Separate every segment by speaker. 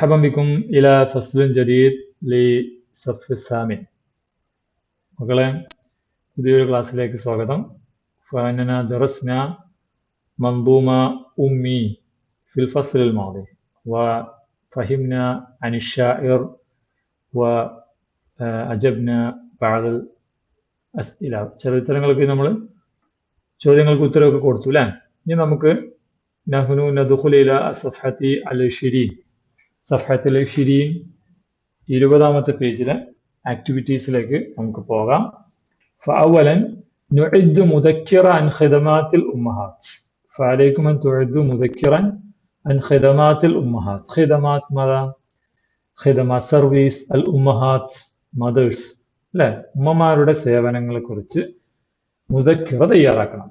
Speaker 1: مرحبا بكم إلى فصل جديد لصف الثامن മക്കളെ പുതിയൊരു ക്ലാസ്സിലേക്ക് സ്വാഗതം فإننا درسنا منظومة أمي في الفصل الماضي وفهمنا عن الشاعر وأجبنا بعض الأسئلة ചരിത്രങ്ങളൊക്കെ നമ്മൾ ചോദ്യങ്ങൾക്ക് ഉത്തരവൊക്കെ കൊടുത്തു അല്ലേ ഇനി നമുക്ക് നഹ്നു നദുഖുൽ ഇല സഫഹത്തി അൽ ഷിരീൻ സഫഹത്തിൽ ഷിരീൻ ഇരുപതാമത്തെ പേജിലെ ആക്ടിവിറ്റീസിലേക്ക് നമുക്ക് പോകാം فأولا نعد مذكرة عن خدمات الأمهات فعليكم أن تعدوا مذكرا عن خدمات الأمهات خدمات ماذا؟ خدمات സർവീസ് അൽ ഉമ്മഹാത്ത് മദേഴ്സ് അല്ലെ ഉമ്മമാരുടെ സേവനങ്ങളെ കുറിച്ച് മുതക്കിറ തയ്യാറാക്കണം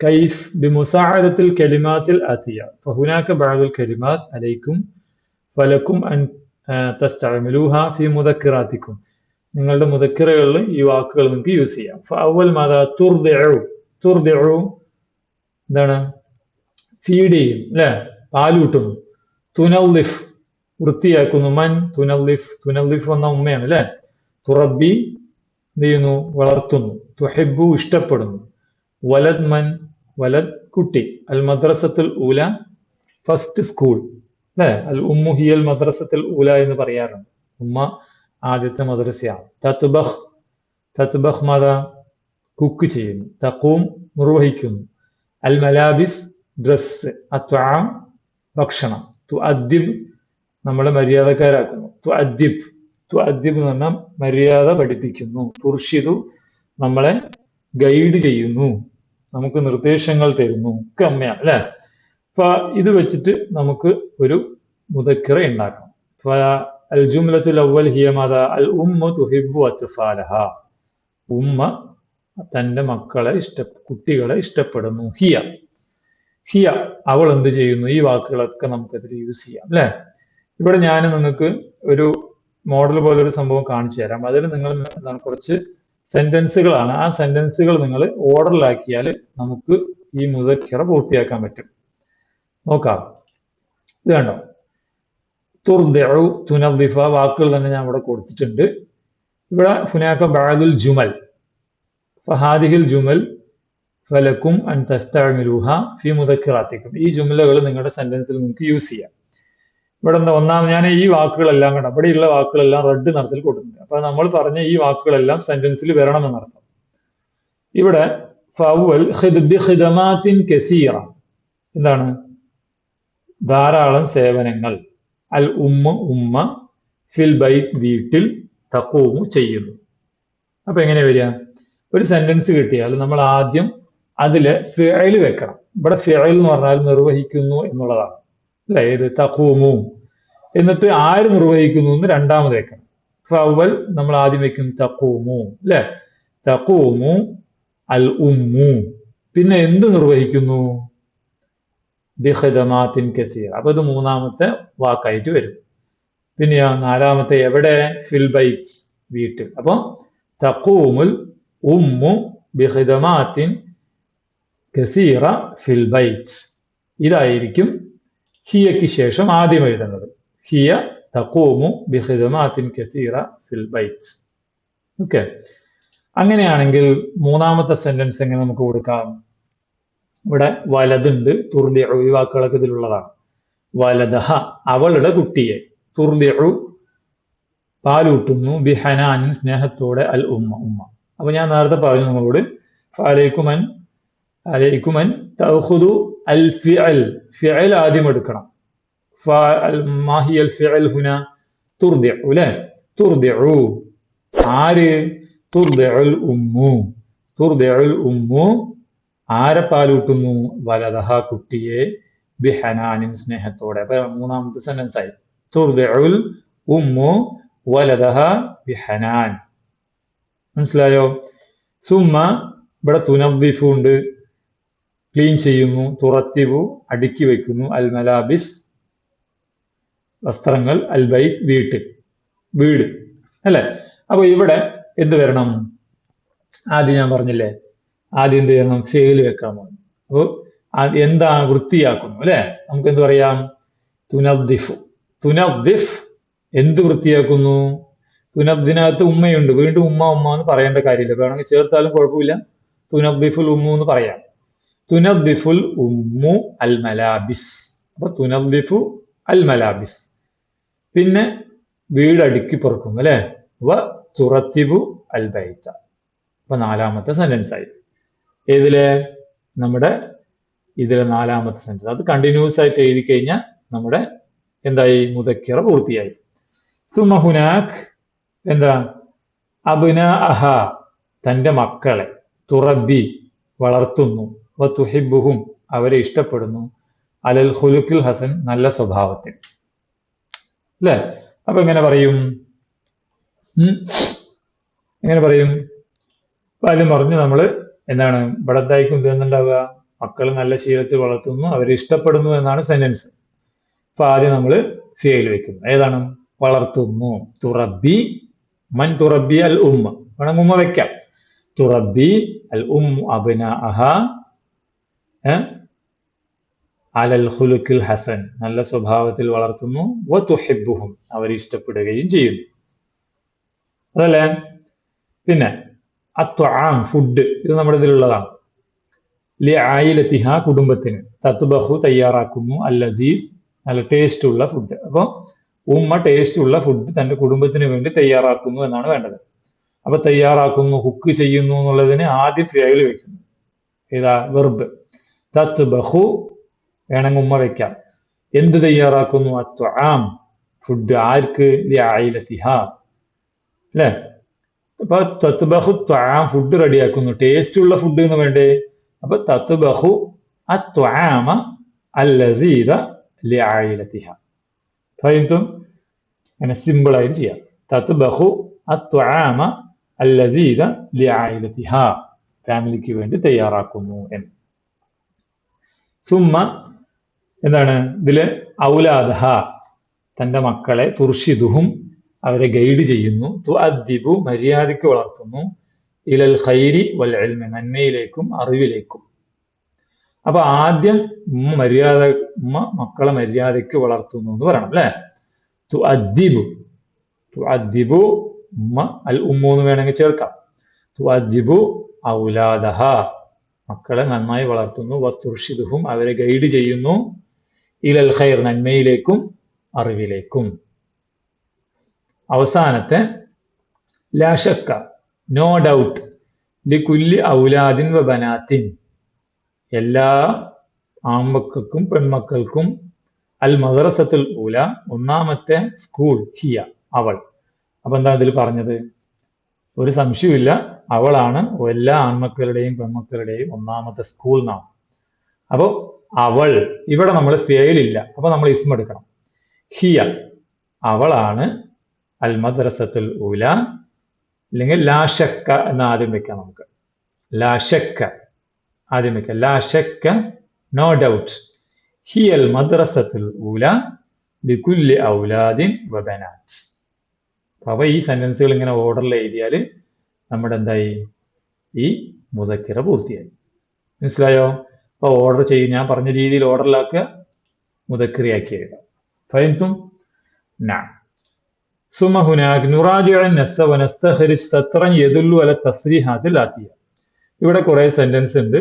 Speaker 1: كيف بمساعدة الكلمات الآتية فهناك بعض الكلمات عليكم ഫലക്കും അൻ തസ്റ്റാമിലൂഹ ഫി മുതക്കിറാത്തിക്കും നിങ്ങളുടെ മുതക്കിറകളിൽ ഈ വാക്കുകൾ നിങ്ങൾക്ക് യൂസ് ചെയ്യാം. അവൽ മാതാ തുർദിഴു തുർദിഴു എന്താണ്? ഫീഡ് ചെയ്യും അല്ലേ? പാലൂട്ടുന്നു. തുനല്ലിഫ് വൃത്തിയാക്കുന്നു. മൻ തുനല്ലിഫ് തുനല്ലിഫ് വന്ന ഉമ്മയാണ് അല്ലേ? തുറബി എന്ത് ചെയ്യുന്നു? വളർത്തുന്നു. തുഹെബു ഇഷ്ടപ്പെടുന്നു. വലദ് മൻ വലദ് കുട്ടി. അൽ മദ്രസത്തുൽ ഊല ഫസ്റ്റ് സ്കൂൾ. അല്ലെ? അൽ ഉമ്മു ഹിയൽ മദ്രസത്തുൽ ഊല എന്ന് പറയാറുണ്ട്. ഉമ്മ ആദ്യത്തെ മദ്രസയാണ് തത്ബഹ് തത്ബഹ് മത കുക്ക് ചെയ്യുന്നു. തക്കൂം നിർവഹിക്കുന്നു. അൽ മലാബിസ് ഡ്രസ് അത്വാം ഭക്ഷണം. തു അദ്ദിബ് നമ്മളെ മര്യാദക്കാരാക്കുന്നു. തു അദ്ദിബ് തു അദ്ദിബ് എന്ന് പറഞ്ഞാൽ മര്യാദ പഠിപ്പിക്കുന്നു. തുർഷിദു നമ്മളെ ഗൈഡ് ചെയ്യുന്നു. നമുക്ക് നിർദ്ദേശങ്ങൾ തരുന്നു. ഒക്കെ അമ്മയാണ് അല്ലെ? ഇത് വെച്ചിട്ട് നമുക്ക് ഒരു മുതക്കിറ ഉണ്ടാക്കണം الجملة الأول هي ماذا الأم تحب أطفالها ഉമ്മ തൻ്റെ മക്കളെ ഇഷ്ട കുട്ടികളെ ഇഷ്ടപ്പെടുന്നു ഹിയ ഹിയ അവൾ എന്ത് ചെയ്യുന്നു ഈ വാക്കുകളൊക്കെ നമുക്കതിൽ യൂസ് ചെയ്യാം അല്ലെ ഇവിടെ ഞാൻ നിങ്ങൾക്ക് ഒരു മോഡൽ പോലെ ഒരു സംഭവം കാണിച്ചു തരാം അതിൽ നിങ്ങൾ കുറച്ച് സെന്റൻസുകളാണ് ആ സെന്റൻസുകൾ നിങ്ങൾ ഓർഡറിലാക്കിയാൽ നമുക്ക് ഈ മുതക്കിറ പൂർത്തിയാക്കാൻ പറ്റും നോക്കാം. ഇത് കണ്ടോ? തുർദു തുനദിഫ വാക്കുകൾ തന്നെ ഞാൻ ഇവിടെ കൊടുത്തിട്ടുണ്ട്. ഇവിടെ ഫുനാക്ക ബാഗുൽ ജുമൽ. ഫഹാദിഹിൽ ജുമൽ ഫലക്കും അൻ തസ്താമിലൂഹ ഫി മുതക്കിറാത്തിക്കും ഈ ജുമലകൾ നിങ്ങളുടെ സെന്റൻസിൽ നിങ്ങൾക്ക് യൂസ് ചെയ്യാം. ഇവിടെ എന്താ ഒന്നാമത് ഞാൻ ഈ വാക്കുകളെല്ലാം കണ്ട? ഇവിടെയുള്ള വാക്കുകളെല്ലാം റെഡ് നിറത്തിൽ കൊടുത്തിട്ടുണ്ട്. അപ്പൊ നമ്മൾ പറഞ്ഞ ഈ വാക്കുകളെല്ലാം സെന്റൻസിൽ വരണമെന്നർത്ഥം ഇവിടെ ഫവൽ കസീറ. എന്താണ്? ധാരാളം സേവനങ്ങൾ. അൽ ഉമ്മ ഉമ്മ ഫിൽ ബൈ വീട്ടിൽ തക്കവും ചെയ്യുന്നു. അപ്പൊ എങ്ങനെ വരിക? ഒരു സെന്റൻസ് കിട്ടിയാൽ നമ്മൾ ആദ്യം അതിൽ ഫിഅൽ വെക്കണം. ഇവിടെ ഫിഅൽ എന്ന് പറഞ്ഞാൽ നിർവഹിക്കുന്നു എന്നുള്ളതാണ്. അല്ലെ? ഏത് തക്കൂമു എന്നിട്ട് ആര് നിർവഹിക്കുന്നു എന്ന് രണ്ടാമത് വെക്കണം. ഫവൽ നമ്മൾ ആദ്യം വെക്കും തക്കൂമു അല്ലെ? തക്കൂമു അൽ ഉമ്മു. പിന്നെ എന്ത് നിർവഹിക്കുന്നു? ബിഖദമാത്തിൻ കസീർ. അപ്പൊ ഇത് മൂന്നാമത്തെ വാക്കായിട്ട് വരും. പിന്നെയോ നാലാമത്തെ എവിടെ? ഫിൽ ബൈറ്റ്സ് വീട്ടിൽ. അപ്പൊ തക്കൂമുൽ ഉമ്മു ബിഖദമാത്തിൻ കസീറ ഫിൽ ബൈറ്റ്സ് ഇതായിരിക്കും ഹിയയ്ക്ക് ശേഷം ആദ്യം എഴുതുന്നത്. ഹിയ തക്കൂമു ബിഖദമാത്തിൻ കസീറ ഫിൽ ബൈറ്റ്സ് ഓക്കെ. അങ്ങനെയാണെങ്കിൽ മൂന്നാമത്തെ സെന്റൻസ് എങ്ങനെ നമുക്ക് കൊടുക്കാം? ഇവിടെ വലതുണ്ട് തുർദിഉ ഈ വാക്കുകളൊക്കെ ഇതിലുള്ളതാണ്. വലതഹ അവളുടെ കുട്ടിയെ. തുർദിഉ പാലൂട്ടുന്നു ബിഹനാനും സ്നേഹത്തോടെ അൽ ഉമ്മ ഉമ്മ. അപ്പൊ ഞാൻ നേരത്തെ പറഞ്ഞു നിങ്ങളോട് അലൈക്കുമൻ അലൈക്കുമൻ തൗഹുദു അൽ ഫിഅൽ. ഫിഅൽ ആദ്യം എടുക്കണം. അൽ ഫിഅൽ ഹുന? തുർദിഉ ആര്? തുർദിഉൽ ഉമ്മു. തുർദിഉൽ ഉമ്മു ആരെ പാലൂട്ടുന്നു? വലതഹ കുട്ടിയെ ബിഹനാനിൻ സ്നേഹത്തോടെ. അപ്പൊ മൂന്നാമത്തെ സെന്റൻസ് ആയി. തുർദുൽ ഉമ്മു വലതഹ ബിഹനാൻ. മനസ്സിലായോ? സുമ്മ ഇവിടെ തുനവിഫു ഉണ്ട്. ക്ലീൻ ചെയ്യുന്നു തുറത്തിവു അടുക്കി വയ്ക്കുന്നു അൽ മലാബിസ് വസ്ത്രങ്ങൾ അൽ വീട്ടിൽ വീട്. അല്ലെ? അപ്പൊ ഇവിടെ എന്ത് വരണം? ആദ്യം ഞാൻ പറഞ്ഞില്ലേ ആദ്യം എന്ത് ചെയ്യണം? ഫെയിൽ വെക്കാൻ പോകുന്നു അപ്പോൾ എന്താണ് വൃത്തിയാക്കുന്നു അല്ലെ? നമുക്ക് എന്ത് പറയാം? തുനദ്ദിഫ്. തുനദ്ദിഫ് എന്ത് വൃത്തിയാക്കുന്നു? തുനദ്ദിനകത്ത് ഉമ്മയുണ്ട്. വീണ്ടും ഉമ്മ ഉമ്മ എന്ന് പറയേണ്ട കാര്യമില്ല. വേണമെങ്കിൽ ചേർത്താലും കുഴപ്പമില്ല. തുനദ്ദിഫുൽ ഉമ്മു എന്ന് പറയാം. തുനദ്ദിഫുൽ ഉമ്മു അൽ മലാബിസ് അപ്പൊ തുനദ്ദിഫു അൽ മലാബിസ് പിന്നെ വീട് അടുക്കി പുറക്കുന്നു അല്ലെ? വ തുറത്തിബു അൽ ബൈത്ത അപ്പൊ നാലാമത്തെ സെന്റൻസ് ആയി. ഏതിലെ? നമ്മുടെ ഇതിലെ നാലാമത്തെ സെന്റൻസ് അത് കണ്ടിന്യൂസ് ആയിട്ട് എഴുതി കഴിഞ്ഞാൽ നമ്മുടെ എന്തായി? മുതക്കിറ പൂർത്തിയായി. സുമഹുനാഖ് എന്താ? അബുന അഹ തന്റെ മക്കളെ തുറബി വളർത്തുന്നു. വ തുഹിബുഹും അവരെ ഇഷ്ടപ്പെടുന്നു. അലൽ ഹുലുക്കുൽ ഹസൻ നല്ല സ്വഭാവത്തിൽ. അല്ലേ? അപ്പൊ എങ്ങനെ പറയും? എങ്ങനെ പറയും? ആദ്യം പറഞ്ഞു നമ്മൾ എന്താണ് ഇവിടത്തായിരിക്കും ഇതെന്നുണ്ടാവുക? മക്കൾ നല്ല ശീലത്തിൽ വളർത്തുന്നു അവരെ ഇഷ്ടപ്പെടുന്നു എന്നാണ് സെന്റൻസ് അപ്പൊ ആദ്യം നമ്മൾ ഫിയയിൽ വെക്കുന്നു. ഏതാണ്? വളർത്തുന്നു. തുറബി മൻ തുറബി അൽ ഉമ്മ. വേണമെങ്കിൽ ഉമ്മ വെക്കാം. തുറബി അൽ ഉമ്മ അബിന അഹ അലൽ ഹുലുക്കിൽ ഹസൻ. നല്ല സ്വഭാവത്തിൽ വളർത്തുന്നു. വ അവർ ഇഷ്ടപ്പെടുകയും ചെയ്യുന്നു. അതല്ലേ? പിന്നെ അത്വാം ഫുഡ് ഇത് നമ്മുടെ ഇതിലുള്ളതാണ്. ലി ആയിലത്തിഹ കുടുംബത്തിന്. തത്ബഹു തയ്യാറാക്കുന്നു. അൽ അസീസ് നല്ല ടേസ്റ്റ് ഉള്ള ഫുഡ് അപ്പോൾ ഉമ്മ ടേസ്റ്റ് ഉള്ള ഫുഡ് തന്റെ കുടുംബത്തിന് വേണ്ടി തയ്യാറാക്കുന്നു എന്നാണ് വേണ്ടത്. അപ്പൊ തയ്യാറാക്കുന്നു കുക്ക് ചെയ്യുന്നു എന്നുള്ളതിന് ആദ്യം ഫിയൽ വെക്കുന്നു. ഏതാ? വെർബ് തത്ത് ബഹു വേണമെങ്കിൽ ഉമ്മ വെക്കാം. എന്ത് തയ്യാറാക്കുന്നു? അത്വാം ഫുഡ് ആർക്ക്? ആയിലത്തിഹ. അല്ലേ? അപ്പൊ തത്ബഹു ത്വാം ഫുഡ് റെഡിയാക്കുന്നു ടേസ്റ്റ് ഉള്ള ഫുഡ് എന്ന് വേണ്ടേ? അപ്പൊ തത്ബഹു അത്വാമ ത്വാമ അല്ലസീത ആയിലത്തിഹ ഫഹിംതും അങ്ങനെ സിമ്പിൾ ആയിട്ട് ചെയ്യാം. തത്ബഹു അത്വാമ ത്വാമ ലി ആയിലത്തിഹ ഫാമിലിക്ക് വേണ്ടി തയ്യാറാക്കുന്നു എന്ന്. സുമ്മ എന്താണ്? ഇതിൽ ഔലാദഹ. തന്റെ മക്കളെ തുർഷിദുഹും അവരെ ഗൈഡ് ചെയ്യുന്നു. തു അദ്ദിബു മര്യാദയ്ക്ക് വളർത്തുന്നു. ഇലൽ ഖൈരി വൽ ഇൽമി നന്മയിലേക്കും അറിവിലേക്കും. അപ്പൊ ആദ്യം ഉമ്മ മര്യാദ ഉമ്മ മക്കളെ മര്യാദയ്ക്ക് വളർത്തുന്നു എന്ന് പറയണം അല്ലെ? തു അദ്ദിബു തു അദ്ദിബു ഉമ്മ അൽ ഉമ്മു എന്ന് വേണമെങ്കിൽ ചേർക്കാം. തു അദ്ദിബു ഔലാദഹ മക്കളെ നന്നായി വളർത്തുന്നു. വസ്തുർഷിദുഹും അവരെ ഗൈഡ് ചെയ്യുന്നു. ഇലൽ ഖൈർ നന്മയിലേക്കും അറിവിലേക്കും. അവസാനത്തെ ലാഷക്ക നോ ഡൗട്ട് ലിക്കുല്ലി ഔലാദിൻ വ ബനാത്തിൻ. എല്ലാ ആൺമക്കൾക്കും പെൺമക്കൾക്കും അൽ മദ്രസത്തുൽ ഊല ഒന്നാമത്തെ സ്കൂൾ ഹിയ അവൾ. അപ്പൊ എന്താ ഇതിൽ പറഞ്ഞത്? ഒരു സംശയമില്ല അവളാണ് എല്ലാ ആൺമക്കളുടെയും പെൺമക്കളുടെയും ഒന്നാമത്തെ സ്കൂൾ നാം. അപ്പോൾ അവൾ ഇവിടെ നമ്മൾ ഫെയിലില്ല. അപ്പൊ നമ്മൾ ഇസ്മ എടുക്കണം. ഹിയ അവളാണ് അൽ മദ്രസത്തുൽ ഉല അല്ലെങ്കിൽ ലാഷക്ക എന്ന് ആദ്യം വെക്കാം നമുക്ക്. ലാഷക്ക ആദ്യം വെക്കാം. ലാഷക്ക നോ ഡൗട്ട് ഹി അൽ മദ്രസത്തുൽ ഊല ലിഖുല്ലി ഔലാദിൻ വബനാത്ത് അപ്പോൾ ഈ സെന്റൻസുകൾ ഇങ്ങനെ ഓർഡറിൽ എഴുതിയാൽ നമ്മുടെ എന്തായി? ഈ മുതക്കിറ പൂർത്തിയായി. മനസ്സിലായോ? അപ്പോൾ ഓർഡർ ചെയ്യും ഞാൻ പറഞ്ഞ രീതിയിൽ ഓർഡറിലാക്കുക മുതക്കിറിയാക്കി എഴുതാം. ഫൈൻതും ഞാൻ ثم هناك نراجع النص ونستخرج سطرا يدل على التصريحات الآتية ഇവിടെ കുറെ സെന്റൻസ് ഉണ്ട്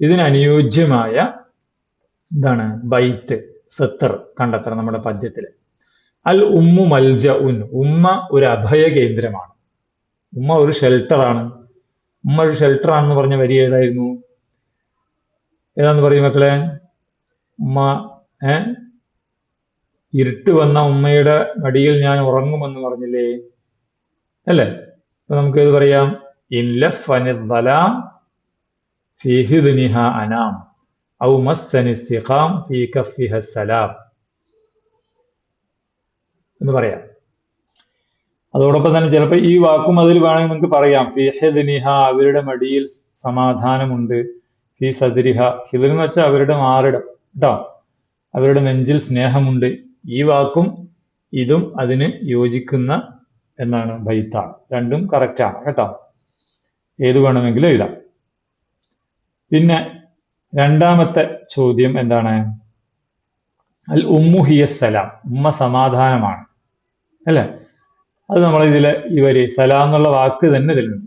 Speaker 1: ഇതിന് അനുയോജ്യമായ എന്താണ് ബൈറ്റ് സത്തർ കണ്ടെത്തണം നമ്മുടെ പദ്യത്തിൽ അൽ ഉമ്മു മൽജ ഉൻ ഉമ്മ ഒരു അഭയ കേന്ദ്രമാണ് ഉമ്മ ഒരു ഷെൽട്ടറാണ് ഉമ്മ ഒരു ഷെൽട്ടർ ആണെന്ന് പറഞ്ഞ വരി ഏതായിരുന്നു ഏതാന്ന് പറയും മക്കളെ ഉമ്മ ഏ ഇരുട്ട് വന്ന ഉമ്മയുടെ മടിയിൽ ഞാൻ ഉറങ്ങുമെന്ന് പറഞ്ഞില്ലേ? അല്ലേ? അപ്പൊ നമുക്ക് ഇത് പറയാം ഇൻലഫനിദ്ദലാം ഫീ അനാം. ഔ ഫീ എന്ന് പറയാം. അതോടൊപ്പം തന്നെ ചിലപ്പോൾ ഈ വാക്കും അതിൽ വേണമെങ്കിൽ നിങ്ങൾക്ക് പറയാം. ഫി ഹിദ്നിഹ അവരുടെ മടിയിൽ സമാധാനമുണ്ട്. ഫി സദരിഹ. ഹിദർ എന്ന് വെച്ചാൽ അവരുടെ മാറിടം. കേട്ടോ? അവരുടെ നെഞ്ചിൽ സ്നേഹമുണ്ട്. ഈ വാക്കും ഇതും അതിന് യോജിക്കുന്ന എന്നാണ് ബൈത്താണ് രണ്ടും കറക്റ്റാണ് കേട്ടോ. ഏത് വേണമെങ്കിലും എഴുതാം. പിന്നെ രണ്ടാമത്തെ ചോദ്യം എന്താണ്? അൽ ഉമ്മു ഹിയ സലാം. ഉമ്മ സമാധാനമാണ്. അല്ലേ? അത് നമ്മൾ ഇതിൽ ഇവർ സലാം എന്നുള്ള വാക്ക് തന്നെ ഇതിലുണ്ട്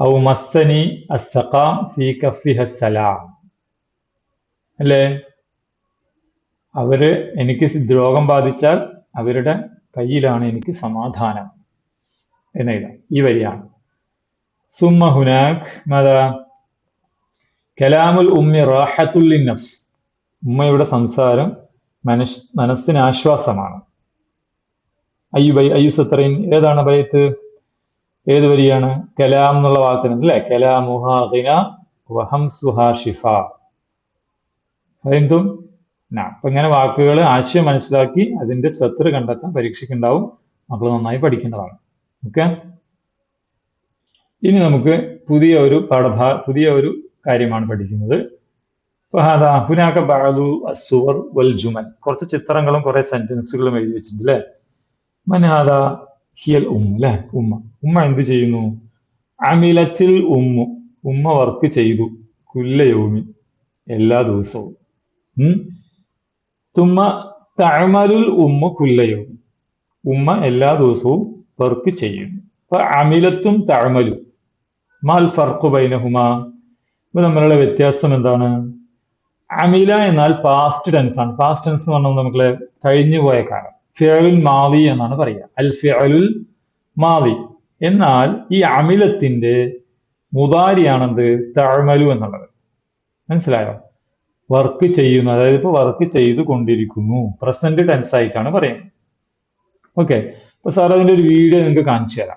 Speaker 1: ഔ മസ്സനി അസ്സഖാം ഫീ കഫിഹ സലാം. അല്ലേ? അവർ എനിക്ക് രോഗം ബാധിച്ചാൽ അവരുടെ കയ്യിലാണ് എനിക്ക് സമാധാനം എന്നെഴുതാം ഈ വരിയാണ്. സുമ ഹുനാഖ് മത കലാമുൽ ഉമ്മി റാഹത്തുല്ലി നഫ്സ് ഉമ്മയുടെ സംസാരം മനസ് മനസ്സിന് ആശ്വാസമാണ്. അയ്യു ബൈ അയ്യു സത്രയിൻ ഏതാണ് ബൈത്ത്? ഏത് വരിയാണ്? കലാം എന്നുള്ള വാക്കിന് അല്ലേ? കലാമുഹാ വഹംസുഹാ ഷിഫ. എന്തും അപ്പൊ ഇങ്ങനെ വാക്കുകൾ ആശയം മനസ്സിലാക്കി അതിന്റെ സത്ര കണ്ടെത്താൻ പരീക്ഷയ്ക്കുണ്ടാവും. മക്കൾ നന്നായി പഠിക്കേണ്ടതാണ് ഓക്കെ? ഇനി നമുക്ക് പുതിയ ഒരു പാഠഭാ പുതിയ ഒരു കാര്യമാണ് പഠിക്കുന്നത്. ഹുനാക്ക ബാലു അസുവർ വൽ ജുമൻ. കുറച്ച് ചിത്രങ്ങളും കുറെ സെന്റൻസുകളും എഴുതി വെച്ചിട്ടുണ്ട് അല്ലേ മനഹാദ ഹിയൽ ഉമ്മ അല്ലെ ഉമ്മ. ഉമ്മ എന്ത് ചെയ്യുന്നു? അമിലത്തിൽ ഉമ്മു. ഉമ്മ വർക്ക് ചെയ്തു. കുല്ലയോമി എല്ലാ ദിവസവും. തുമ്മ തഴമരുൽ ഉമ്മ കുല്ലയോ. ഉമ്മ എല്ലാ ദിവസവും വർക്ക് ചെയ്യുന്നു അപ്പൊ അമിലത്തും തഴമലും മാൽ ഫർഖു ബൈനഹുമ. ഇപ്പൊ തമ്മിലുള്ള വ്യത്യാസം എന്താണ്? അമില എന്നാൽ പാസ്റ്റ് ടെൻസ് ആണ്. പാസ്റ്റ് ടെൻസ് എന്ന് പറഞ്ഞാൽ നമുക്ക് കഴിഞ്ഞു പോയ കാലം. ഫിയലുൽ മാവി എന്നാണ് പറയുക. അൽ ഫിയലുൽ മാവി എന്നാൽ ഈ അമിലത്തിന്റെ മുതാരിയാണെന്ത് തഴമലു എന്നുള്ളത്. മനസ്സിലായോ? വർക്ക് ചെയ്യുന്നു അതായത് ഇപ്പൊ വർക്ക് ചെയ്തു കൊണ്ടിരിക്കുന്നു. പ്രസന്റ് ടെൻസ് ആയിട്ടാണ് പറയുന്നത്. ഓക്കെ അപ്പൊ സാർ അതിന്റെ ഒരു വീഡിയോ നിങ്ങൾക്ക് കാണിച്ചു തരാം.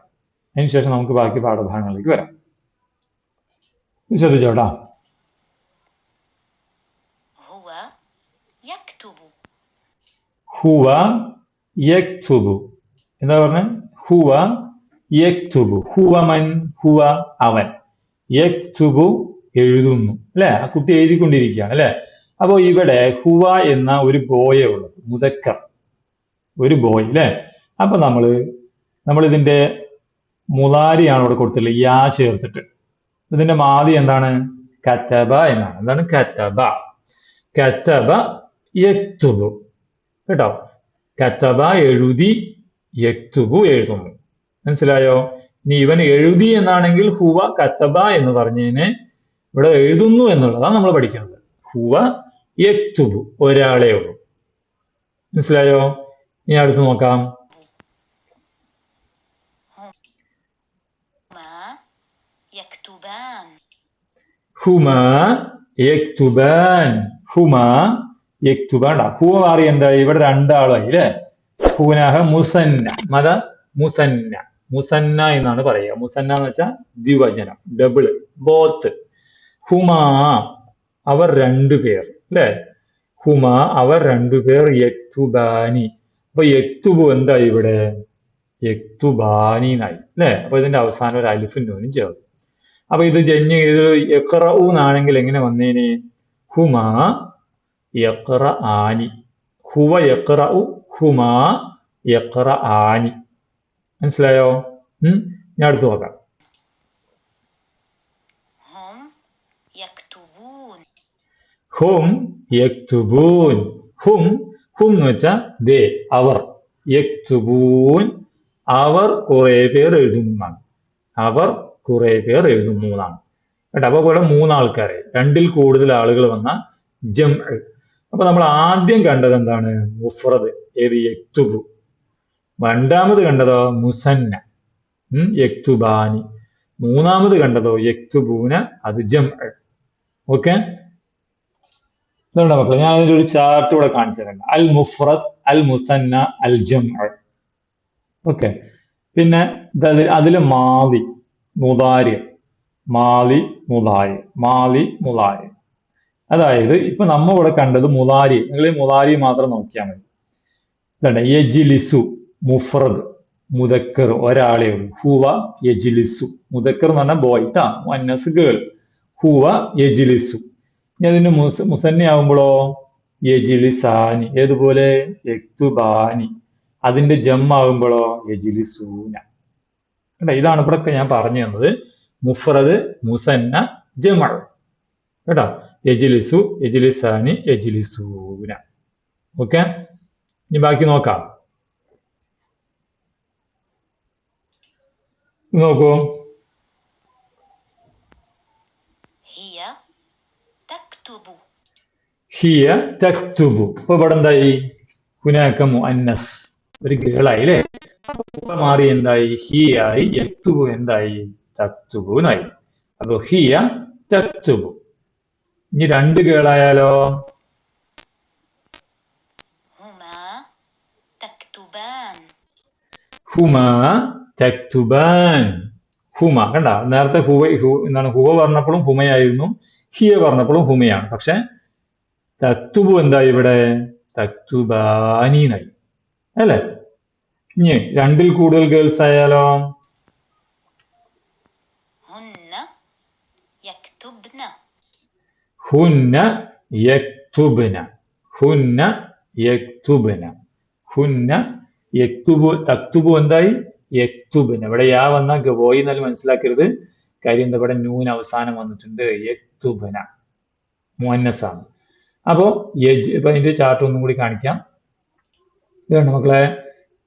Speaker 1: അതിനുശേഷം നമുക്ക് ബാക്കി പാഠഭാഗങ്ങളിലേക്ക് വരാം. ശ്രദ്ധിച്ചോട്ടാ ഹുവ യക്തുബു. എന്താ പറഞ്ഞ? ഹുവ യക്തുബു. ഹുവ മൻ ഹുവ അവൻ. യക്തുബു എഴുതുന്നു. അല്ലെ? ആ കുട്ടി എഴുതിക്കൊണ്ടിരിക്കുകയാണ് അല്ലെ? അപ്പോ ഇവിടെ ഹുവ എന്ന ഒരു ബോയെ ഉള്ളത് മുതക്കർ ഒരു ബോയ് അല്ലെ? അപ്പൊ നമ്മൾ നമ്മൾ ഇതിന്റെ മുതാരിയാണ് ഇവിടെ കൊടുത്തിട്ടുള്ളത് യാ ചേർത്തിട്ട്. ഇതിന്റെ മാതി എന്താണ്? കത്തബ എന്നാണ്. എന്താണ് കത്തബ? കത്തബ യക്തുബു കേട്ടോ? കത്തബ എഴുതി യക്തുബു എഴുതുന്നു. മനസ്സിലായോ? ഇനി ഇവൻ എഴുതി എന്നാണെങ്കിൽ ഹുവ കത്തബ എന്ന് പറഞ്ഞതിന് ഇവിടെ എഴുതുന്നു എന്നുള്ളതാണ് നമ്മൾ പഠിക്കുന്നത്. ഹുവ യക്തുബു. ഒരാളേ ഉള്ളൂ. മനസ്സിലായോ? ഇനി അടുത്ത് നോക്കാം. ഹുമ യക്തുബാൻ. ഹുമ യക്തുബാണ്ട ഹുവ മാറി എന്താ ഇവിടെ രണ്ടാളായി അല്ലേ ഹുനഹ മുസന്ന. മത മുസന്ന. മുസന്ന എന്നാണ് പറയുക. മുസന്ന എന്ന് വെച്ചാൽ ദ്വിവചനം. ഡബിൾ ബോത്ത് ഹുമാ അവർ രണ്ടു പേർ അല്ലെ? ഹുമാ അവർ രണ്ടുപേർ യക്തുബാനി. അപ്പൊ യക്തുബു എന്താ ഇവിടെ? യക്തുബാനി എന്നായി അല്ലെ? അപ്പൊ ഇതിന്റെ അവസാനം ഒരു അലിഫും നോനും ചേർന്നു. അപ്പൊ ഇത് ജന്യ ഇത് യക്റഊ എന്നാണെങ്കിൽ എങ്ങനെ വന്നേനെ? ഹുമാ യക്റ ആനി ഹുവ യക്റഉ ഹുമാ യക്റ ആനി മനസ്സിലായോ ഞാൻ അടുത്ത് നോക്കാം. ഹും യക്തുബൂൻ. ഹും ഹും എന്ന് വെച്ചാൽ ദേ അവർ. യക്തുബൂൻ. അവർ കുറെ പേർ എഴുതുന്നതാണ് അവർ കുറെ പേർ എഴുതുന്നു എന്നാണ് കേട്ടോ അപ്പൊ ഇവിടെ മൂന്നാൾക്കാരെ. രണ്ടിൽ കൂടുതൽ ആളുകൾ വന്ന ജം അപ്പൊ നമ്മൾ ആദ്യം കണ്ടത് എന്താണ്? മുഫ്രദ്. ഏത്? യക്തുബു. രണ്ടാമത് കണ്ടതോ? മുസന്ന. യക്തുബാനി. മൂന്നാമത് കണ്ടതോ? യക്തുബൂന. അത് ജം ഓക്കെ ഇതുണ്ട് മക്കളെ? ഞാൻ അതിന്റെ ഒരു ചാർട്ട് ഇവിടെ കാണിച്ചു തരാം. അൽ മുഫ്രദ് അൽ മുസന്ന അൽ ജം ഓക്കെ പിന്നെ അതിൽ മാലി മുതാരി മാലി മുതാരി മാലി മുതാരി അതായത് ഇപ്പൊ നമ്മൾ ഇവിടെ കണ്ടത് മുതാരി നിങ്ങൾ മുതാരി മാത്രം നോക്കിയാൽ മതി. ഇതാണ് യജിലിസു മുഫ്രദ് മുതക്കർ ഒരാളെ ഹുവ യജിലിസു. മുതക്കർ എന്ന് പറഞ്ഞാൽ ബോയ് ട്ടാ. മന്നസ് ഗേൾ ഹുവ യജിലിസു. ഇനി അതിന് മുസ മുസന്നയാവുമ്പോഴോ യജിലിസാനി. ഏതുപോലെ? യക്തുബാനി. അതിന്റെ ജം ആകുമ്പോഴോ യജിലിസൂന. കേട്ടോ ഇതാണ് ഇവിടെ ഞാൻ പറഞ്ഞു തന്നത്. മുഫ്രദ് മുസന്ന ജമ. കേട്ടോ? യജിലിസു യജിലിസാനി യജിലിസൂന. ഓക്കെ? ഇനി ബാക്കി നോക്കാം. നോക്കൂ. ഹിയ തക്തുബു. അപ്പൊ ഇവിടെ എന്തായി? ഹുനാക്ക മുഅന്നസ്. ഒരു ഗേളായി അല്ലേ മാറി എന്തായി? ഹിയായി എത്തുബു എന്തായി? തക്തുബുനായി അപ്പൊ ഹിയ തക്തുബു. ഇനി രണ്ട് ഗേളായാലോ? ഹുമ തക്തുബാൻ. ഹുമ കണ്ട? നേരത്തെ ഹുവ ഹു എന്താണ്? ഹുവ പറഞ്ഞപ്പോഴും ഹുമയായിരുന്നു. ഹിയ പറഞ്ഞപ്പോഴും ഹുമയാണ്. പക്ഷെ തക്തുബു എന്തായി ഇവിടെ തക്തുബാനീനായി അല്ലേ? ഇനി രണ്ടിൽ കൂടുതൽ ഗേൾസ് ആയാലോ? ഹുന്ന യക്തുബ്ന. ഹുന്ന യക്തുബ്ന. ഹുന്ന യക്തുബു തക്തുബു എന്തായി? യക്തുബ്ന. ഇവിടെ യാ വന്ന ഗോയി എന്നാൽ മനസ്സിലാക്കരുത്. കാര്യം എന്താ ഇവിടെ നൂൻ അവസാനം വന്നിട്ടുണ്ട്. യക്തുബ്ന. മുഹന്നസാണ് അപ്പോ എജ് ഇപ്പൊ അതിന്റെ ചാർട്ട് ഒന്നും കൂടി കാണിക്കാം. ഇതുകൊണ്ട് മക്കളെ.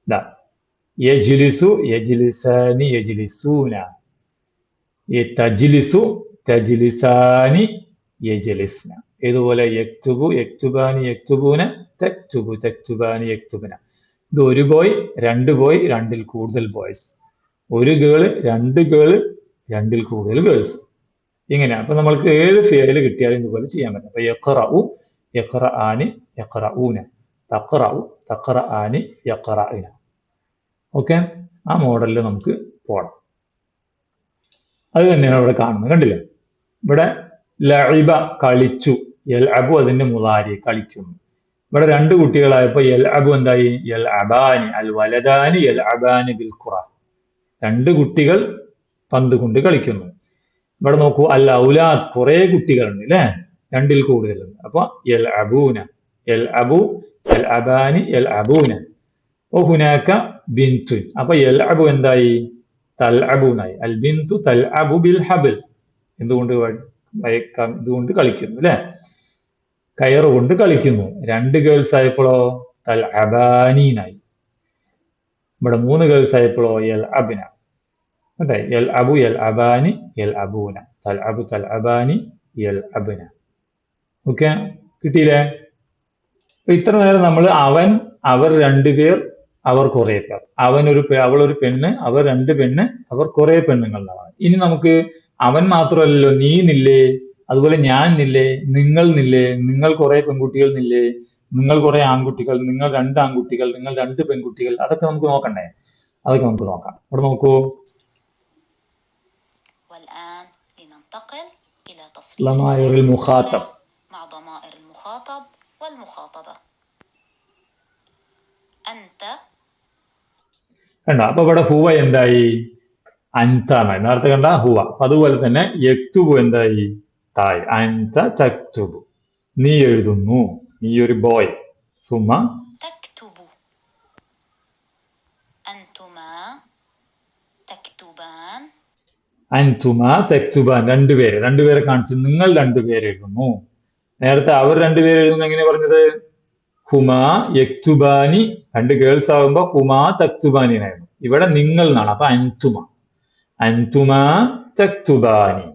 Speaker 1: ഇതാ. യജ്ലിസു യജ്ലിസാനി യജ്ലിസൂന. തജ്ലിസു തജ്ലിസാനി യജ്ലിസ്ന. ഇതുപോലെ യക്തുബു യക്തുബാനി യക്തുബൂന തെക്തുബു തെക്തുബാനി യക്തുബുന. ഇത് ഒരു ബോയ് രണ്ട് ബോയ് രണ്ടിൽ കൂടുതൽ ബോയ്സ് ഒരു ഗേൾ രണ്ട് ഗേൾ രണ്ടിൽ കൂടുതൽ ഗേൾസ് ഇങ്ങനെ. അപ്പൊ നമ്മൾക്ക് ഏത് ഫേൽ കിട്ടിയാലും ഇതുപോലെ ചെയ്യാൻ പറ്റും. അപ്പൊ യഖറഉ യഖറആനി തഖറ തഖറഉ തഖറആനി യഖറഇന ഓക്കെ ആ മോഡലിൽ നമുക്ക് പോകണം അത് തന്നെയാണ് ഇവിടെ കാണുന്നത്. കണ്ടില്ലേ? ഇവിടെ ലഇബ കളിച്ചു. എൽ അബു അതിന്റെ മുതാരി കളിക്കുന്നു ഇവിടെ രണ്ട് കുട്ടികളായപ്പോൾ എൽ അബു എന്തായി? എൽ അബാനി അൽ വലദാനി എൽ അബാനി ബിൽ ഖുറ. രണ്ട് കുട്ടികൾ പന്ത് കൊണ്ട് കളിക്കുന്നു. ഇവിടെ നോക്കൂ അൽ ഔലാദ് കുറേ കുട്ടികളുണ്ട് അല്ലേ? രണ്ടിൽ കൂടുതലുണ്ട്. അപ്പൊ എൽ അബൂന എൽ അബു എൽ അബാനി എൽ അബൂന. ഓ ഹുനാക്ക ബിന്തുൻ അപ്പൊ എൽ അബു എന്തായി? തൽ അബുനായി. അൽ ബിന്തു തൽ അബു ബിൽ ഹബിൽ. എന്തുകൊണ്ട് ഇതുകൊണ്ട് കളിക്കുന്നു അല്ലെ? കയറ് കൊണ്ട് കളിക്കുന്നു. രണ്ട് ഗേൾസ് ആയപ്പോഴോ തൽ അബാനീനായി. ഇവിടെ മൂന്ന് ഗേൾസ് ആയപ്പോഴോ എൽ അബിന. അതെ എൽ അബു എൽ അബാനി എൽ അബൂന. തൽ അബു തൽ അബാനി എൽ അബിന. ഓക്കെ കിട്ടിയില്ലേ അപ്പൊ ഇത്ര നേരം നമ്മൾ അവൻ അവർ രണ്ടുപേർ അവർ കുറെ പേർ അവൻ ഒരു പെ- അവൾ ഒരു പെണ്ണ് അവർ രണ്ട് പെണ്ണ് അവർ കുറെ പെണ്ണുങ്ങളാണ് ഇനി നമുക്ക് അവൻ മാത്രമല്ലല്ലോ നീ നില്ലേ അതുപോലെ ഞാൻ നില്ലേ നിങ്ങൾ നില്ലേ നിങ്ങൾ കുറെ പെൺകുട്ടികൾ നില്ലേ നിങ്ങൾ കുറെ ആൺകുട്ടികൾ നിങ്ങൾ രണ്ട് ആൺകുട്ടികൾ നിങ്ങൾ രണ്ട് പെൺകുട്ടികൾ അതൊക്കെ നമുക്ക് നോക്കണ്ടേ അതൊക്കെ നമുക്ക് നോക്കാം ഇവിടെ നോക്കൂ
Speaker 2: والآن لننتقل إلى تصريف
Speaker 1: ضمائر
Speaker 2: الأفعال
Speaker 1: المخاطب.
Speaker 2: مع ضمائر المخاطب والمخاطبة أنت
Speaker 1: കണ്ട അപ്പൊ ഇവിടെ ഹുവ എന്തായി അൻത എന്നായി നേരത്തെ കണ്ട ഹുവ അപ്പൊ അതുപോലെ തന്നെ യക്തുബു എന്തായി തായ് അൻത തക്തുബു നീ എഴുതുന്നു നീ ഒരു ബോയ് സുമ
Speaker 2: تكتب أنتما تكتبان
Speaker 1: അൻതുമ തെക്തുബാൻ രണ്ടുപേര് രണ്ടുപേരെ കാണിച്ചു നിങ്ങൾ രണ്ടുപേര് എഴുതുന്നു നേരത്തെ അവർ രണ്ടുപേരും എഴുതുന്ന എങ്ങനെ പറഞ്ഞത്? ഹുമാ യക്തുബാനി. രണ്ട് ഗേൾസ് ആകുമ്പോ ഹുമാ തക്തുബാനി എന്നായിരുന്നു. ഇവിടെ നിങ്ങൾ എന്നാണ്. അപ്പൊ അൻതുമ. അൻതുമ തക്തുബാനി.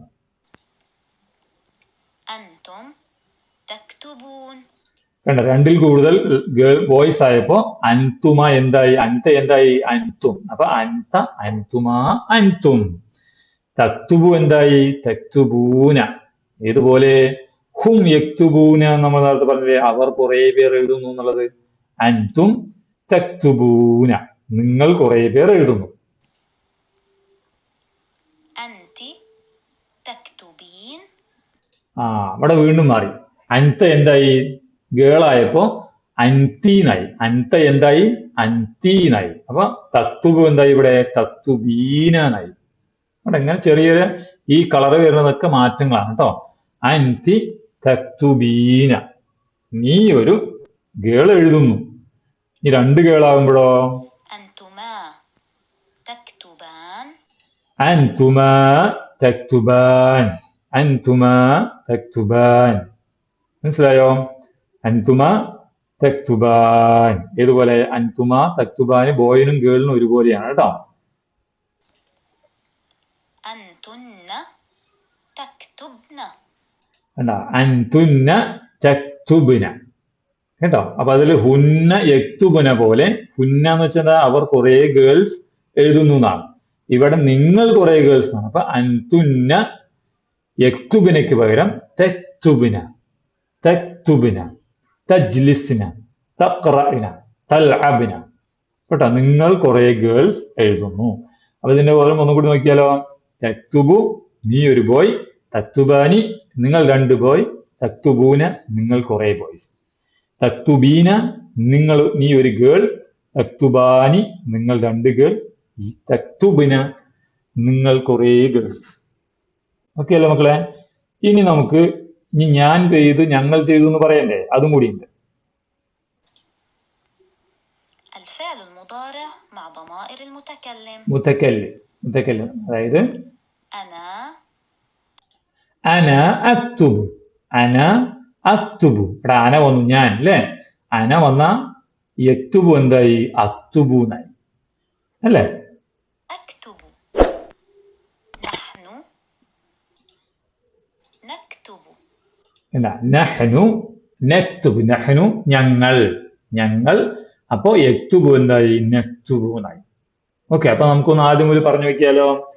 Speaker 1: കണ്ട? രണ്ടിൽ കൂടുതൽ ഗേൾ ബോയ്സ് ആയപ്പോ അൻതുമ എന്തായി? അൻത എന്തായി? അൻതും. അപ്പൊ അൻത അൻതുമ അൻതും. തക്തുബു എന്തായി? തക്തുബൂന. ഏതുപോലെ? ഹും യക്തുബൂന നമ്മൾ നേരത്തെ പറഞ്ഞില്ലേ അവർ കുറെ പേർ എഴുതുന്നു എന്നുള്ളത്. അൻതും തക്തുബൂന നിങ്ങൾ കുറെ പേർ എഴുതുന്നു. ആ അവിടെ വീണ്ടും മാറി. അൻത എന്തായി? ഗേളായപ്പോ അൻതീനായി. അൻത എന്തായി? അൻതീനായി. അപ്പൊ തത്തുബ് എന്തായി ഇവിടെ? തത്തുബീനായി അവിടെ ഇങ്ങനെ ചെറിയൊരു ഈ കളറ് വരുന്നതൊക്കെ മാറ്റങ്ങളാണ് കേട്ടോ. അൻതി തക്തുബീന. നീ ഒരു ഗേൾ എഴുതുന്നു. ഈ രണ്ട് ഗേളാകുമ്പോഴോ അൻതുമ തക്തുബാൻ. തക്തുബാൻ. മനസ്സിലായോ? അൻതുമാൻ തക്തുബാൻ. ഏതുപോലെ? അൻതുമാ തക്തുബാന് ബോയിനും ഗേളിനും ഒരുപോലെയാണ് കേട്ടോ. കണ്ടോ? അൻതുന്ന തക്തുബിന കേട്ടോ? അപ്പൊ അതിൽ ഹുന്ന യക്തുബുന പോലെ ഹുന്ന എന്ന് വെച്ചാൽ അവർ കുറെ ഗേൾസ് എഴുതുന്നു എന്നാണ്. ഇവിടെ നിങ്ങൾ കുറെ ഗേൾസ് ആണ് അപ്പൊ അൻതുന്ന യക്തുബിനയ്ക്ക് പകരം തെക്തുബിന. തെക്തുബിന. തജ്ലിസിന. തക്റഇന തൽഅബിന. കേട്ടോ? നിങ്ങൾ കുറെ ഗേൾസ് എഴുതുന്നു. അപ്പൊ ഇതിന്റെ പോലും ഒന്നും കൂടി നോക്കിയാലോ? തെക്തുബു നീ ഒരു ബോയ് തക്തുബാനി നിങ്ങൾ രണ്ട് ബോയ് തക്തുബൂന നിങ്ങൾ കുറേ ബോയ്സ് തക്തുബീന നിങ്ങൾ നീ ഒരു ഗേൾ തക്തുബാനി നിങ്ങൾ രണ്ട് ഗേൾ തക്തുബിന നിങ്ങൾ കുറേ ഗേൾസ് ഓക്കെ അല്ലേ മക്കളെ? ഇനി നമുക്ക് ഇനി ഞാൻ ചെയ്തു ഞങ്ങൾ ചെയ്തു എന്ന് പറയണ്ടേ? അതും
Speaker 2: കൂടിയുണ്ട്
Speaker 1: മുത്തക്കല്ല് മുത്തക്കല്ല് അതായത് അന അത്തുബു. അന അത്തുബു. ഇവിടെ അന വന്നു ഞാൻ അല്ലെ അന വന്ന എത്തുബു എന്തായി? അത്തുബു എന്നായി. അല്ലേ? നഹനു. നെത്തുബു. നഹനു ഞങ്ങൾ. ഞങ്ങൾ. അപ്പോ എത്തുബു എന്തായി? നെത്തുബു എന്നായി. ഓക്കെ അപ്പൊ നമുക്കൊന്ന് ആദ്യം ഒരു പറഞ്ഞു വെക്കിയാലോ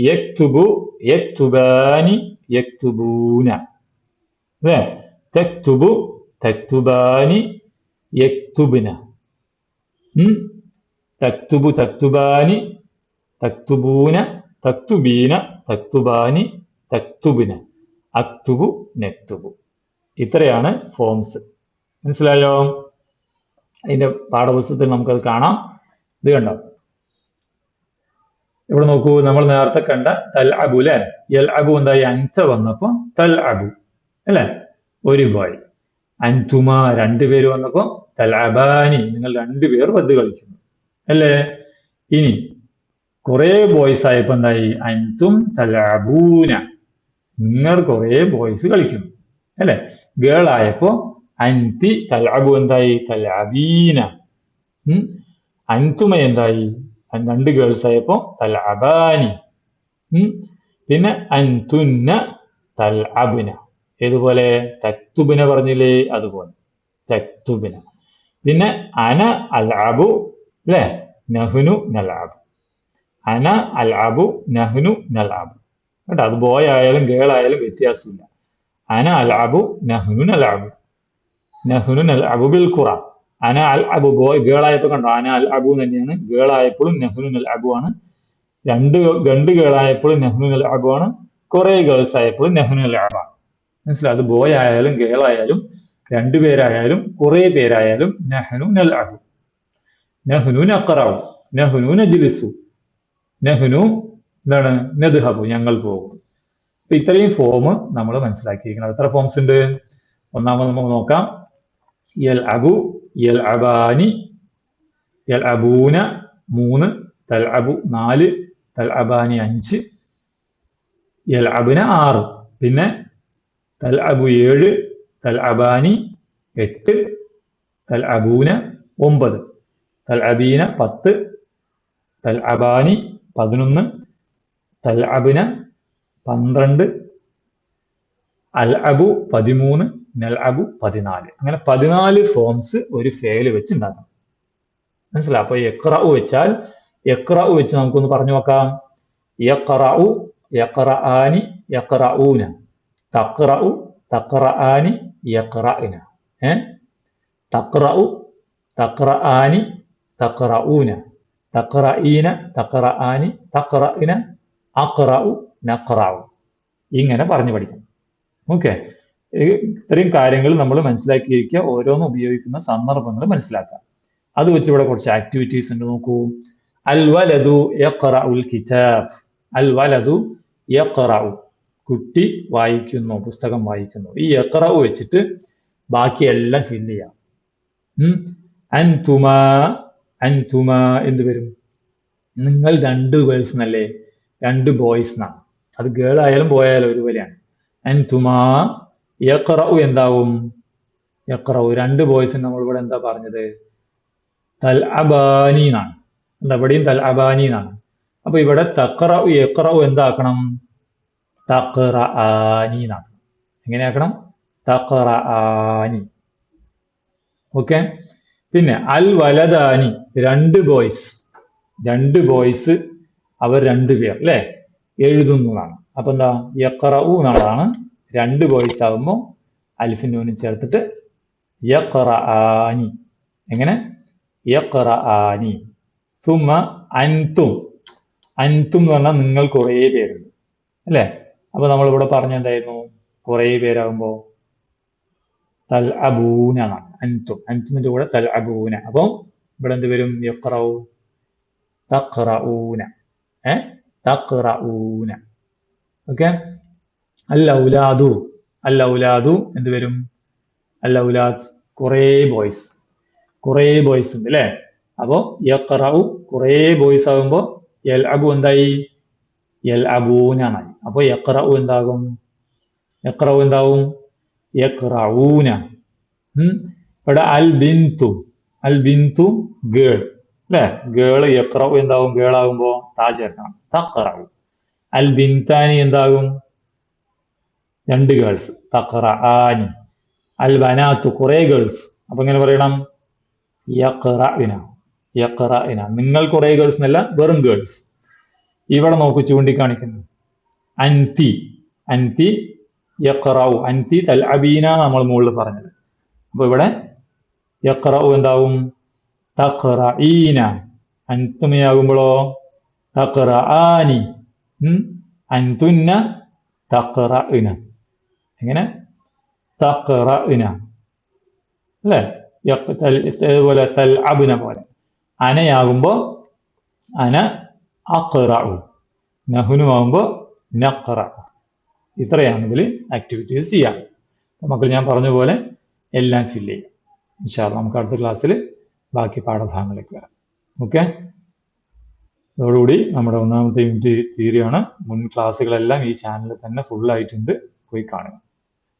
Speaker 1: യക്തുബു യക്തുബാനി യക്തുബൂന. അല്ലേ തക്തുബു തക്തുബാനി യക്തുബിന? തക്തുബു തക്തുബാനി തക്തുബൂന തക്തുബീന തക്തുബാനി തക്തുബിന. അക്തുബു നെക്തുബു. ഇത്രയാണ് ഫോംസ് മനസ്സിലായോ? അതിന്റെ പാഠപുസ്തകത്തിൽ നമുക്കത് കാണാം. ഇത് കണ്ടോ? ഇവിടെ നോക്കൂ നമ്മൾ നേരത്തെ കണ്ട തൽ അബു അല്ലെ യൽ അബു എന്തായി? അൻസ വന്നപ്പോ തൽ അബു അല്ലെ? ഒരു ബോയ് അൻതുമ രണ്ടുപേര് വന്നപ്പോ തൽ അബാനി നിങ്ങൾ രണ്ടുപേർ പന്ത് കളിക്കുന്നു അല്ലേ? ഇനി കുറെ ബോയ്സ് ആയപ്പോ എന്തായി? അൻതും തലബൂന നിങ്ങൾ കുറെ ബോയ്സ് കളിക്കുന്നു അല്ലെ? ഗേൾ ആയപ്പോ അൻതി തലബു എന്തായി? തൽ അബീന അൻതുമ എന്തായി? രണ്ട് ഗേൾസ് ആയപ്പോ തൽ അബാനി പിന്നെ അൻതുന്ന തൽഅബിന. ഏതുപോലെ? തക്തുബിന പറഞ്ഞില്ലേ? അതുപോലെ. തക്തുബിന. പിന്നെ അന അൽ അബു അല്ലെ നഹ്നു നൽഅബു. അന അൽ അബു നഹ്നു നൽഅബു. കേട്ടോ? അത് ബോയ് ആയാലും ഗേൾ ആയാലും വ്യത്യാസമില്ല. അന അൽ അബു നഹ്നു നൽഅബു. നഹ്നു നൽഅബു ബിൽ ഖുറാൻ അന അൽ അബു ബോയ് ഗേൾ ആയപ്പോൾ കണ്ടോ? അന അൽ അബു തന്നെയാണ്. ഗേൾ ആയപ്പോഴും നെഹ്നു നൽ അബു ആണ്. രണ്ട് രണ്ട് ഗേൾ ആയപ്പോഴും നെഹ്നു നൽ അബു ആണ്. കുറെ ഗേൾസ് ആയപ്പോഴും നെഹ്റുൻ അൽ അബു ആണ്. മനസ്സിലായി? അത് ബോയ് ആയാലും ഗേൾ ആയാലും രണ്ടുപേരായാലും കുറെ പേരായാലും നെഹ്നു നൽ അബു. നെഹ്നു നക്കറാവു നെഹ്നു നജ്ലിസു നെഹ്നു എന്താണ്? നദ്ഹബു ഞങ്ങൾ പോകും. അപ്പൊ ഇത്രയും ഫോം നമ്മൾ മനസ്സിലാക്കിയിരിക്കണം. എത്ര ഫോംസ് ഉണ്ട്? ഒന്നാമത് നമുക്ക് നോക്കാം. യൽ അബു യൽ യൽഅബൂന മൂന്ന് തൽഅബു നാല് തൽഅബാനി അഞ്ച് യൽഅബിന് ആറ്. പിന്നെ തൽഅബു ഏഴ് തൽഅബാനി എട്ട് തൽഅബൂന ഒമ്പത്. തൽഅബീന പത്ത് തൽ അബാനി പതിനൊന്ന് തൽ അബിന പന്ത്രണ്ട് അൽ അബു പതിമൂന്ന് നൽ അഗു പതിനാല്. അങ്ങനെ പതിനാല് ഫോംസ് ഒരു ഫേൽ വെച്ച് ഉണ്ടാക്കണം മനസ്സിലായി? അപ്പൊ എക്റു വെച്ചാൽ എക്റു വെച്ച് നമുക്കൊന്ന് പറഞ്ഞു നോക്കാം. യക്റഉ യക്റആനി യക്റഊന തഖറഉ തക്റആനി യക്റഇന ഏ? തഖറഉ തക്റആനി തക്റഊന തക്റഈന തക്റആനി തക്റഇന അഖറഉ നഖറഉ. ഇങ്ങനെ പറഞ്ഞു പഠിക്കാം ഓക്കെ? ഇത്രയും കാര്യങ്ങൾ നമ്മൾ മനസ്സിലാക്കിയിരിക്കുക ഓരോന്ന് ഉപയോഗിക്കുന്ന സന്ദർഭങ്ങൾ മനസ്സിലാക്കാം അത് വെച്ച് ഇവിടെ കുറച്ച് ആക്ടിവിറ്റീസ് ഉണ്ട് നോക്കൂ. അൽ വലതു യഖറഉൽ കിതാബ്. അൽ വലതു യഖറഉ. കുട്ടി വായിക്കുന്നു പുസ്തകം വായിക്കുന്നു. ഈ യഖറഉ വെച്ചിട്ട് ബാക്കിയെല്ലാം ഫില്ല് ചെയ്യാം. അൻതുമ അൻതുമ എന്ത് വരും? നിങ്ങൾ രണ്ട് ഗേൾസ് എന്നല്ലേ രണ്ട് ബോയ്സ് എന്നാണ് അത് ഗേൾ ആയാലും ബോയ് ആയാലും ഒരുപോലെയാണ്. അൻതുമാ യഖറഉ എന്താവും? യഖറഉ രണ്ട് ബോയ്സ് നമ്മൾ ഇവിടെ എന്താ പറഞ്ഞത്? തൽ അബാനി എന്നാണ്. എന്താ ഇവിടെയും തൽ അബാനി എന്നാണ്. അപ്പൊ ഇവിടെ തഖറഉ യഖറഉ എന്താക്കണം? തഖറആനി എന്നാണ്. എങ്ങനെയാക്കണം തഖറആനി. ഓക്കെ? പിന്നെ അൽ വലദാനി രണ്ട് ബോയ്സ് രണ്ട് ബോയ്സ് അവർ രണ്ടുപേർ അല്ലെ? എഴുതുന്നതാണ്. അപ്പൊ എന്താ? യഖറഉ എന്നുള്ളതാണ് രണ്ട് വോയിസ് ആകുമ്പോൾ അലിഫിനൂനും ചേർത്തിട്ട് യഖറആനി. എങ്ങനെ? സുമ അൻതും. അൻതും എന്ന് പറഞ്ഞാൽ നിങ്ങൾ കുറേ പേരുണ്ട്. അല്ലേ? അപ്പൊ നമ്മളിവിടെ പറഞ്ഞെന്തായിരുന്നു കുറേ പേരാകുമ്പോ തൽ അബൂന അൻതും. അൻതുമിന്റെ കൂടെ തൽ അബൂന അപ്പൊ ഇവിടെ എന്ത് വരും? തഖറഊന ഏ? തഖറഊന ഓക്കെ? അൽ ഔലാദു അൽ ഔലാദു എന്ത് വരും? അൽ ഔലാദ് കുറേ ബോയ്സ് കുറേ ബോയ്സ് ഉണ്ട് അല്ലേ? അപ്പോ യഖറഉ കുറേ ബോയ്സ് ആകുമ്പോൾ എൽ അബു എന്തായി? യൽ അബൂനായി അപ്പോൾ യഖറഉ എന്താകും? യഖറഉ എന്താവും? യഖറഊന. ഉം. ഇവിടെ അൽ ബിന്തു അൽ ബിന്തു ഗേൾ അല്ലെ? ഗേൾ യഖറഉ എന്താകും ഗേൾ ആകുമ്പോ താ ചേർക്കണം. തഖറഉ. അൽ ബിന്താനി എന്താകും? രണ്ട് ഗേൾസ് തഖറആനി അൽ ബനാത്തു കുറെ ഗേൾസ് അപ്പൊ എങ്ങനെ പറയണം? യഖറഇന. യഖറഇന. നിങ്ങൾ കുറെ ഗേൾസ് എന്നല്ല വെറും ഗേൾസ് ഇവിടെ നോക്കൂ ചൂണ്ടിക്കാണിക്കുന്നു. അൻതി. അൻതി യഖറഉ. അൻതി തൽ അബീന നമ്മൾ മുകളിൽ പറഞ്ഞത്. അപ്പൊ ഇവിടെ യഖറഉ എന്താവും? തഖറഈന അൻതുമയാകുമ്പോഴോ തഖറആനി. ആനി അൻതുന്ന തഖറഇന. എങ്ങനെ? അല്ലേ? അതുപോലെ തൽ- തൽഅബ്ന പോലെ. അനയാകുമ്പോ അന അഖറഉ. നഹുനുമാകുമ്പോൾ നഖറ. ഇത്രയാണ് ഇതിൽ ആക്ടിവിറ്റീസ് ചെയ്യാം. മക്കൾ ഞാൻ പറഞ്ഞ പോലെ എല്ലാം ഫില്ല് ചെയ്യാം. ഇൻഷാല്ല നമുക്ക് അടുത്ത ക്ലാസ്സിൽ ബാക്കി പാഠഭാഗങ്ങളിലേക്ക് വരാം. ഓക്കെ അതോടുകൂടി നമ്മുടെ ഒന്നാമത്തെ യൂണിറ്റ് തീരുകയാണ് മുൻ ക്ലാസ്സുകളെല്ലാം ഈ ചാനലിൽ തന്നെ ഫുൾ ആയിട്ടുണ്ട്. പോയി കാണുക.